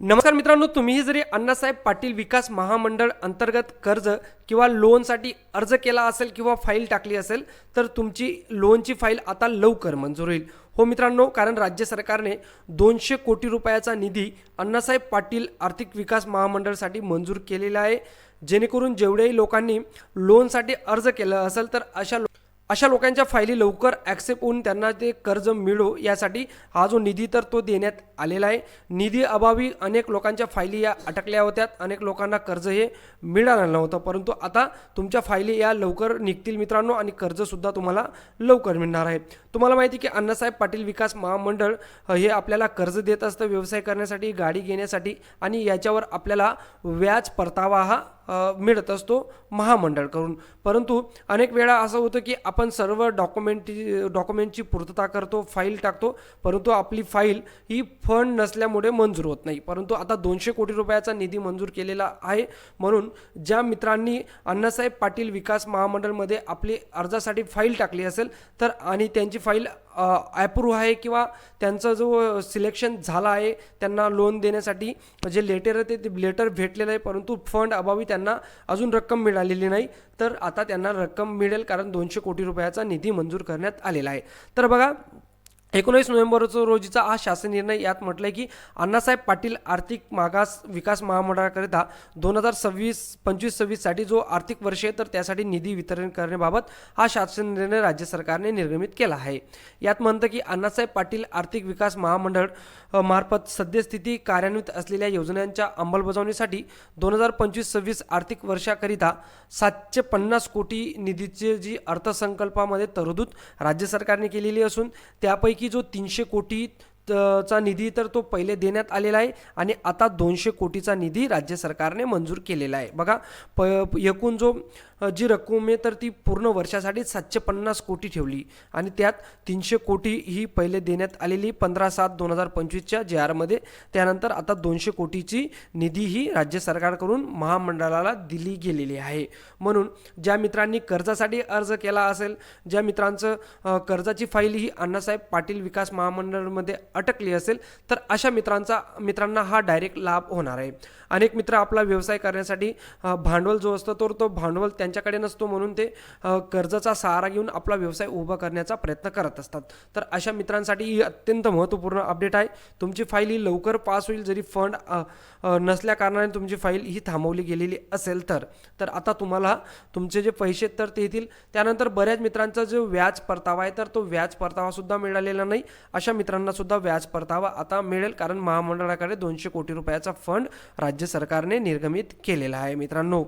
नमस्कार मित्रांनो तुम्हीही जरी अण्णासाहेब पाटील विकास महामंडळ अंतर्गत कर्ज किंवा लोनसाठी अर्ज केला असेल किंवा फाईल टाकली असेल तर तुमची लोनची फाईल आता लवकर मंजूर होईल. हो मित्रांनो कारण राज्य सरकारने दोनशे कोटी रुपयाचा निधी अण्णासाहेब पाटील आर्थिक विकास महामंडळसाठी मंजूर केलेला आहे. जेणेकरून जेवढ्याही लोकांनी लोनसाठी अर्ज केला असेल तर अशा अशा लोकांच्या फायली लवकर ॲक्सेप्ट होऊन त्यांना ते कर्ज मिळो यासाठी हा जो निधी तर तो देण्यात आलेला आहे. निधी अभावी अनेक लोकांच्या फायली या अटकल्या होत्या. अनेक लोकांना कर्ज हे मिळालं नव्हतं. परंतु आता तुमच्या फायली या लवकर निघतील मित्रांनो आणि कर्जसुद्धा तुम्हाला लवकर मिळणार आहे. तुम्हाला माहिती आहे की अण्णासाहेब पाटील विकास महामंडळ हे आपल्याला कर्ज देत असतं व्यवसाय करण्यासाठी गाडी घेण्यासाठी आणि याच्यावर आपल्याला व्याज परतावा हा मिळत असतो महामंडळकडून परंतु अनेक वेळा असं होतं की आपण सर्व डॉक्युमेंट डॉक्युमेंटची पूर्तता करतो फाईल टाकतो परंतु आपली फाईल ही फंड नसल्यामुळे मंजूर होत नाही. परंतु आता दोनशे कोटी रुपयाचा निधी मंजूर केलेला आहे. म्हणून ज्या मित्रांनी अण्णासाहेब पाटील विकास महामंडळमध्ये आपली अर्जासाठी फाईल टाकली असेल तर आणि त्यांची फाईल ॲप्रूव्ह आहे किंवा त्यांचा जो सिलेक्शन झाला आहे त्यांना लोन देण्यासाठी जे लेटर आहे ते लेटर भेटलेलं आहे परंतु फंड अभावी त्यांना अजून रक्कम मिळालेली नाही. तर आता त्यांना रक्कम मिळेल कारण दोनशे कोटी रुपयाचा निधी मंजूर करण्यात आलेला आहे. तर बघा एकोणीस नोव्हेंबरचा रोजीचा हा शासन निर्णय यात म्हटलंय की अण्णासाहेब पाटील आर्थिक मागास विकास महामंडळाकरिता दोन हजार सव्वीस पंचवीस सव्वीससाठी जो आर्थिक वर्ष आहे तर त्यासाठी निधी वितरण करण्याबाबत हा शासन निर्णय राज्य सरकारने निर्गमित केला आहे. यात म्हणतं की अण्णासाहेब पाटील आर्थिक विकास महामंडळ मार्फत सद्यस्थिती कार्यान्वित असलेल्या योजनांच्या अंमलबजावणीसाठी दोन हजार पंचवीस सव्वीस आर्थिक वर्षाकरिता सातशे पन्नास कोटी निधीची जी अर्थसंकल्पामध्ये तरतूद राज्य सरकारने केलेली असून त्यापैकी जो तीनशे कोटी चा निधी तर तो पहिले देण्यात आलेला आहे आणि आता दोनशे कोटीचा निधी राज्य सरकारने मंजूर केलेला आहे. बघा प एकूण जो जी रक्कम आहे तर ती पूर्ण वर्षासाठी सातशे पन्नास कोटी ठेवली. आणि त्यात तीनशे कोटी ही पहिले देण्यात आलेली पंधरा सात दोन हजार पंचवीसच्या जे आरमध्ये. त्यानंतर आता दोनशे कोटीची निधी ही राज्य सरकारकडून महामंडळाला दिली गेलेली आहे. म्हणून ज्या मित्रांनी कर्जासाठी अर्ज केला असेल ज्या मित्रांचं कर्जाची फाईल ही अण्णासाहेब पाटील विकास महामंडळमध्ये अटकली असेल तर अशा मित्रांचा मित्रांना हा डायरेक्ट लाभ होणार आहे. अनेक मित्र आपला व्यवसाय करण्यासाठी भांडवल जो असतो तर तो भांडवल त्यांच्याकडे नसतो म्हणून ते कर्जाचा सहारा घेऊन आपला व्यवसाय उभा करण्याचा प्रयत्न करत असतात. तर अशा मित्रांसाठी ही अत्यंत महत्त्वपूर्ण अपडेट आहे. तुमची फाईल ही लवकर पास होईल. जरी फंड नसल्या कारणाने तुमची फाईल ही थांबवली गेलेली असेल तर. तर आता तुम्हाला तुमचे जे पैसे तर ते येतील. त्यानंतर बऱ्याच मित्रांचा जो व्याज परतावा आहे तर तो व्याज परतावासुद्धा मिळालेला नाही. अशा मित्रांनासुद्धा व्याज परतावा आता मिळेल कारण महामंडळाकडे दोनशे कोटी रुपयाचा फंड राज्य सरकारने निर्गमित केलेला आहे मित्रांनो.